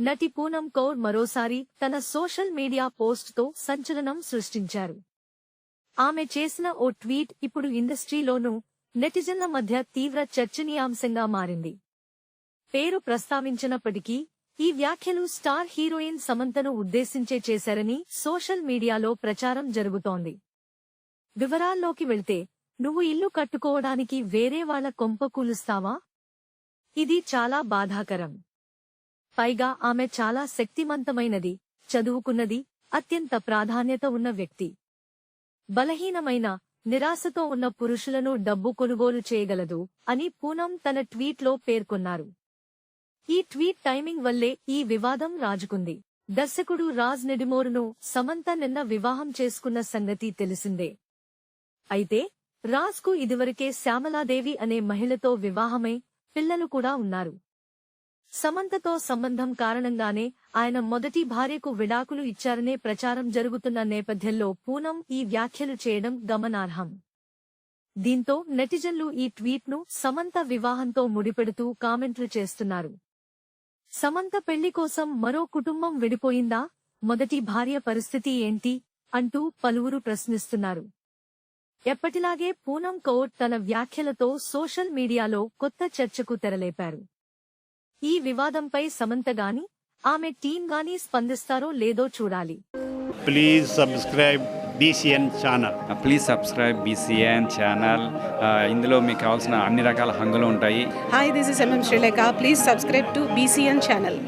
నటి పూనం కౌర్ మరోసారి తన సోషల్ మీడియా పోస్ట్తో సంచలనం సృష్టించారు. ఆమె చేసిన ఓ ట్వీట్ ఇప్పుడు ఇండస్ట్రీలోనూ నెటిజన్ల మధ్య తీవ్ర చర్చనీయాంశంగా మారింది. పేరు ప్రస్తావించినప్పటికీ ఈ వ్యాఖ్యలు స్టార్ హీరోయిన్ సమంతను ఉద్దేశించే చేశారని సోషల్ మీడియాలో ప్రచారం జరుగుతోంది. వివరాల్లోకి వెళ్తే నువ్వు ఇల్లు కట్టుకోవడానికి వేరే వాళ్ళ కొంప కూలుస్తావా? ఇది చాలా బాధాకరం. పైగా ఆమె చాలా శక్తిమంతమైనది చదువుకున్నది అత్యంత ప్రాధాన్యత ఉన్న వ్యక్తి. బలహీనమైన నిరాశతో ఉన్న పురుషులను డబ్బు కొనుగోలు చేయగలదు అని పూనం తన ట్వీట్లో పేర్కొన్నారు. ఈ ట్వీట్ టైమింగ్ వల్లే ఈ వివాదం రాజుకుంది. దర్శకుడు రాజ్ నెడిమోరును సమంత నిన్న వివాహం చేసుకున్న సంగతి తెలిసిందే. అయితే రాజ్కు ఇదివరకే శ్యామలాదేవి అనే మహిళతో వివాహమై పిల్లలు కూడా ఉన్నారు. సమంతతో సంబంధం కారణంగానే ఆయన మొదటి భార్యకు విడాకులు ఇచ్చారనే ప్రచారం జరుగుతున్న నేపథ్యంలో పూనం ఈ వ్యాఖ్యలు చేయడం గమనార్హం. దీంతో నెటిజన్లు ఈ ట్వీట్ను సమంత వివాహంతో ముడిపెడుతూ కామెంట్లు చేస్తున్నారు. సమంత పెళ్ళి కోసం మరో కుటుంబం విడిపోయిందా? మొదటి భార్య పరిస్థితి ఏంటి? అంటూ పలువురు ప్రశ్నిస్తున్నారు. ఎప్పటిలాగే పూనం కౌర్ తన వ్యాఖ్యలతో సోషల్ మీడియాలో కొత్త చర్చకు తెరలేపారు. ఈ వివాదంపై సమంత గాని ఆమె టీం గాని స్పందిస్తారో లేదో చూడాలి please subscribe BCN channel please subscribe BCN channel ఇందులో మీకు కావాల్సిన అన్ని రకాల హంగులు ఉంటాయి Hi, this is MM Sri Lanka. Please subscribe to BCN channel.